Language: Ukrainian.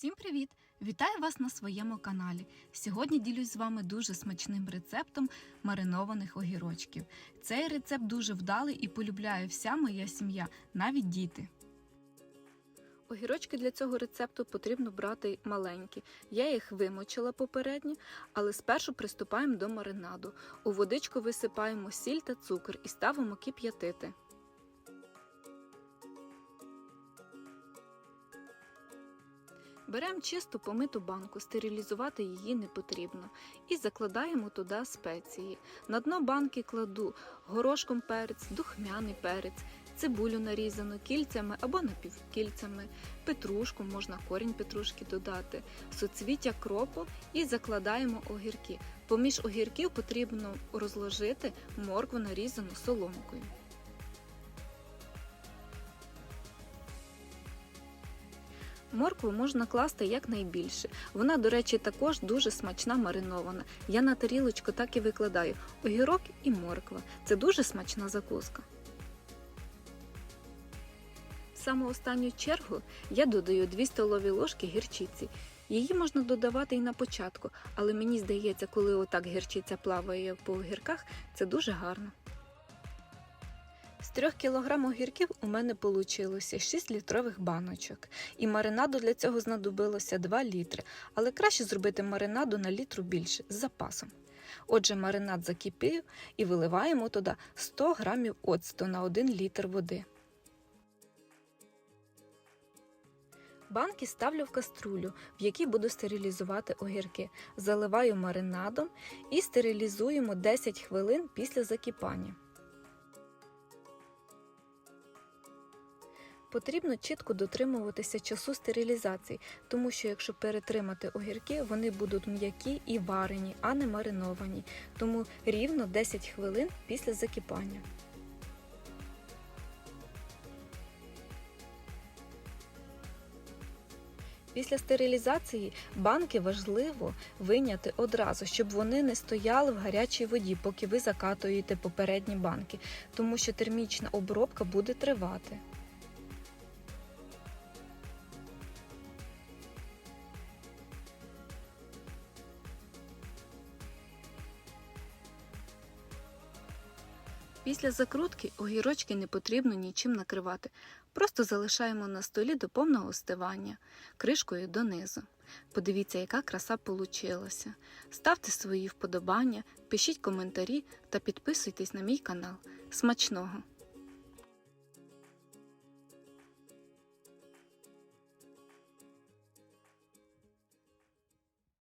Всім привіт! Вітаю вас на своєму каналі. Сьогодні ділюсь з вами дуже смачним рецептом маринованих огірочків. Цей рецепт дуже вдалий і полюбляє вся моя сім'я, навіть діти. Огірочки для цього рецепту потрібно брати маленькі. Я їх вимочила попередньо, але спершу приступаємо до маринаду. У водичку висипаємо сіль та цукор і ставимо кип'ятити. Беремо чисту помиту банку, стерилізувати її не потрібно. І закладаємо туди спеції. На дно банки кладу горошком перець, духмяний перець, цибулю нарізану кільцями або напівкільцями, петрушку, можна корінь петрушки додати, соцвіття кропу і закладаємо огірки. Поміж огірків потрібно розложити моркву нарізану соломкою. Моркву можна класти якнайбільше. Вона, до речі, також дуже смачна маринована. Я на тарілочку так і викладаю огірок і морква. Це дуже смачна закуска. В саму останню чергу я додаю 2 столові ложки гірчиці. Її можна додавати і на початку, але мені здається, коли отак гірчиця плаває по огірках, це дуже гарно. З 3 кг огірків у мене вийшло 6 літрових баночок. І маринаду для цього знадобилося 2 літри, але краще зробити маринаду на літру більше з запасом. Отже, маринад закипів і виливаємо туди 100 г оцту на 1 літр води. Банки ставлю в каструлю, в якій буду стерилізувати огірки. Заливаю маринадом і стерилізуємо 10 хвилин після закипання. Потрібно чітко дотримуватися часу стерилізації, тому що якщо перетримати огірки, вони будуть м'які і варені, а не мариновані. Тому рівно 10 хвилин після закипання. Після стерилізації банки важливо виняти одразу, щоб вони не стояли в гарячій воді, поки ви закатуєте попередні банки, тому що термічна обробка буде тривати. Після закрутки огірочки не потрібно нічим накривати. Просто залишаємо на столі до повного остивання, кришкою донизу. Подивіться, яка краса получилася. Ставте свої вподобання, пишіть коментарі та підписуйтесь на мій канал. Смачного!